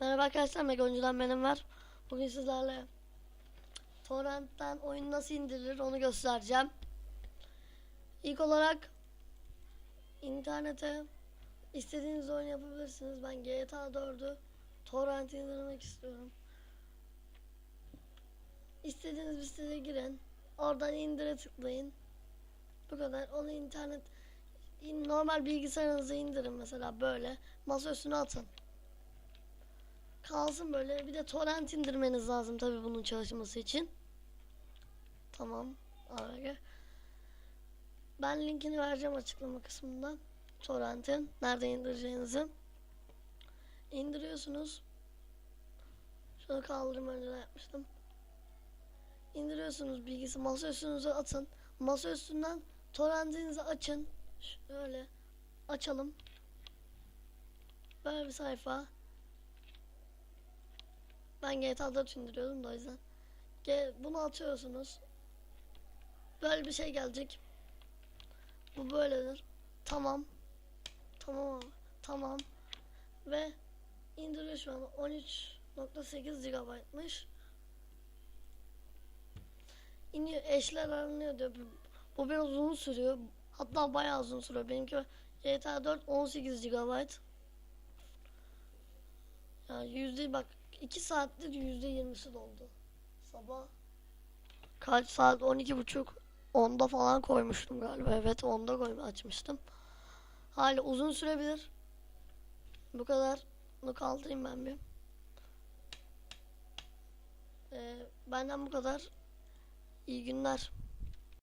Merhaba arkadaşlar, Megoncu'dan benim var. Bugün sizlerle Torrent'ten oyun nasıl indirilir onu göstereceğim. İlk olarak internete istediğiniz oyun yapabilirsiniz. Ben GTA 4'ü Torrent indirmek istiyorum. İstediğiniz bir siteye girin. Oradan indire tıklayın. Bu kadar. Onu internet normal bilgisayarınıza indirin mesela böyle. Masa üstüne atın kalsın böyle. Bir de torrent indirmeniz lazım tabi bunun çalışması için. Tamam. Abi. Ben linkini vereceğim açıklama kısmında. Torrent'in nerede indireceğinizi. İndiriyorsunuz. Şunu kaldırım önceden yapmıştım. İndiriyorsunuz bilgisi masa üstünüze atın. Masa üstünden torrentinizi açın. Şöyle açalım. Böyle bir sayfa. Ben GTA 4 indiriyordum da o yüzden. Ge bunu atıyorsunuz. Böyle bir şey gelecek. Bu böyledir. Tamam. Tamam abi. Tamam. Ve indiriyor şu an 13.8 GB'mış. İniyor eşler aranıyor diyor. Bu biraz uzun sürüyor. Hatta bayağı uzun sürüyor. Benimki GTA 4 18 GB. Yani yüzde bak 2 saattir yüzde yirmisi doldu. Sabah kaç saat 12 buçuk onda falan koymuştum galiba. Evet onda koyma açmıştım. Hala uzun sürebilir. Bu kadar. Bunu kaldırayım ben bir. Ee, benden bu kadar. İyi günler.